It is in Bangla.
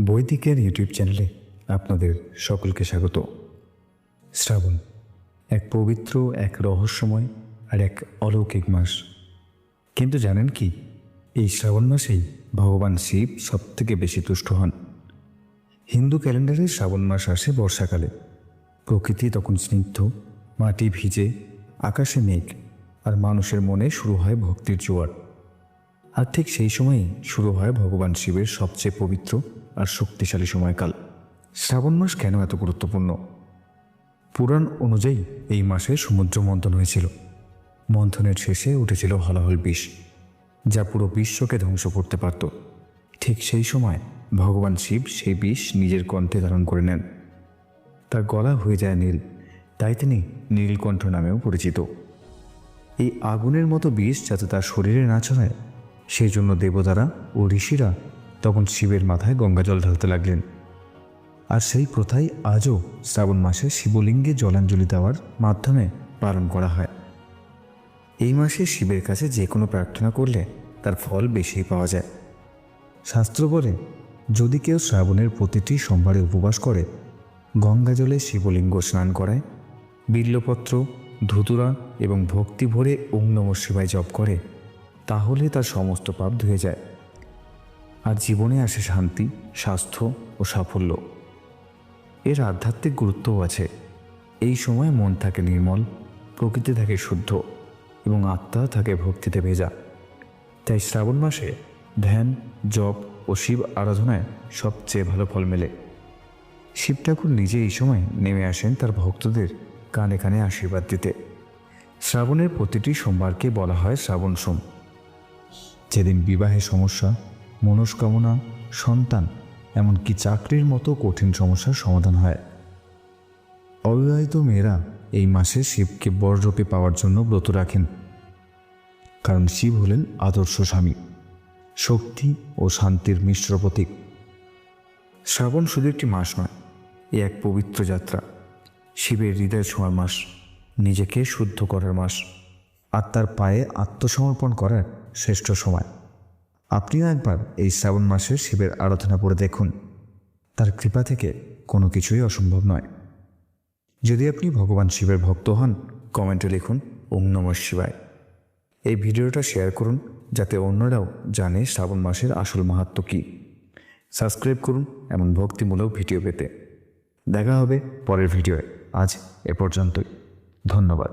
বৈদিকের ইউটিউব চ্যানেলে আপনাদের সকলকে স্বাগত। শ্রাবণ, এক পবিত্র, এক রহস্যময় আর এক অলৌকিক মাস। কিন্তু জানেন কি, এই শ্রাবণ মাসেই ভগবান শিব সবথেকে বেশি তুষ্ট হন। হিন্দু ক্যালেন্ডারে শ্রাবণ মাস আসে বর্ষাকালে। প্রকৃতি তখন স্নিগ্ধ, মাটি ভিজে, আকাশে মেঘ আর মানুষের মনে শুরু হয় ভক্তির জোয়ার। আর ঠিক সেই সময়েই শুরু হয় ভগবান শিবের সবচেয়ে পবিত্র আর শক্তিশালী সময়কাল। শ্রাবণ মাস কেন এত গুরুত্বপূর্ণ? পুরাণ অনুযায়ী এই মাসে সমুদ্র মন্থন হয়েছিল। মন্থনের শেষে উঠেছিল হলাহল বিষ, যা পুরো বিশ্বকে ধ্বংস করতে পারত। ঠিক সেই সময় ভগবান শিব সেই বিষ নিজের কণ্ঠে ধারণ করে নেন। তার গলা হয়ে যায় নীল, তাই তিনি নীলকণ্ঠ নামেও পরিচিত। এই আগুনের মতো বিষ যাতে তার শরীরে না ছড়ায় সেই জন্য দেবতারা ও ঋষিরা তখন শিবের মাথায় গঙ্গাজল ঢালতে লাগলেন। আর সেই প্রথাই আজও শ্রাবণ মাসে শিবলিঙ্গে জলাঞ্জলি দেওয়ার মাধ্যমে পালন করা হয়। এই মাসে শিবের কাছে যে কোনো প্রার্থনা করলে তার ফল বেশি পাওয়া যায়। শাস্ত্র বলে, যদি কেউ শ্রাবণের প্রতিটি সোমবারে উপবাস করে, গঙ্গা জলে শিবলিঙ্গ স্নান করায়, বিল্লপত্র, ধুতুরা এবং ভক্তি ভরে ওং নম শিবায় জপ করে, তাহলে তার সমস্ত পাপ ধুয়ে যায়। আর জীবনে আসে শান্তি, স্বাস্থ্য ও সাফল্য। এর আধ্যাত্মিক গুরুত্বও আছে। এই সময় মন থাকে নির্মল, প্রকৃতি থাকে শুদ্ধ এবং আত্মা থাকে ভক্তিতে ভেজা। তাই শ্রাবণ মাসে ধ্যান, জপ ও শিব আরাধনায় সবচেয়ে ভালো ফল মেলে। শিব ঠাকুর নিজে এই সময় নেমে আসেন তার ভক্তদের কানে কানে আশীর্বাদ দিতে। শ্রাবণের প্রতিটি সোমবারকে বলা হয় শ্রাবণ সোম। যেদিন বিবাহের সমস্যা মনস্কামনা, সন্তান, এমনকি চাকরির মতো কঠিন সমস্যার সমাধান হয়। অবিবাহিত মেয়েরা এই মাসে শিবকে বররূপে পাওয়ার জন্য ব্রত রাখেন। কারণ শিব হলেন আদর্শ স্বামী। শক্তি ও শান্তির মিশ্র প্রতীক। শ্রাবণ শুধু একটি মাস নয়, এ এক পবিত্র যাত্রা। শিবের হৃদয় ছোঁয়ার মাস, নিজেকে শুদ্ধ করার মাস আত্মার পায়ে আত্মসমর্পণ করার শ্রেষ্ঠ সময়। আপনিও একবার এই শ্রাবণ মাসে শিবের আরাধনা করে দেখুন। তার কৃপা থেকে কোনো কিছুই অসম্ভব নয়। যদি আপনি ভগবান শিবের ভক্ত হন, কমেন্টে লিখুন, ওম নম শিবায়। এই ভিডিওটা শেয়ার করুন, যাতে অন্যরাও জানে শ্রাবণ মাসের আসল মাহাত্ম কী। সাবস্ক্রাইব করুন এমন ভক্তিমূলক ভিডিও পেতে। দেখা হবে পরের ভিডিওয়ে। আজ এ পর্যন্তই। ধন্যবাদ।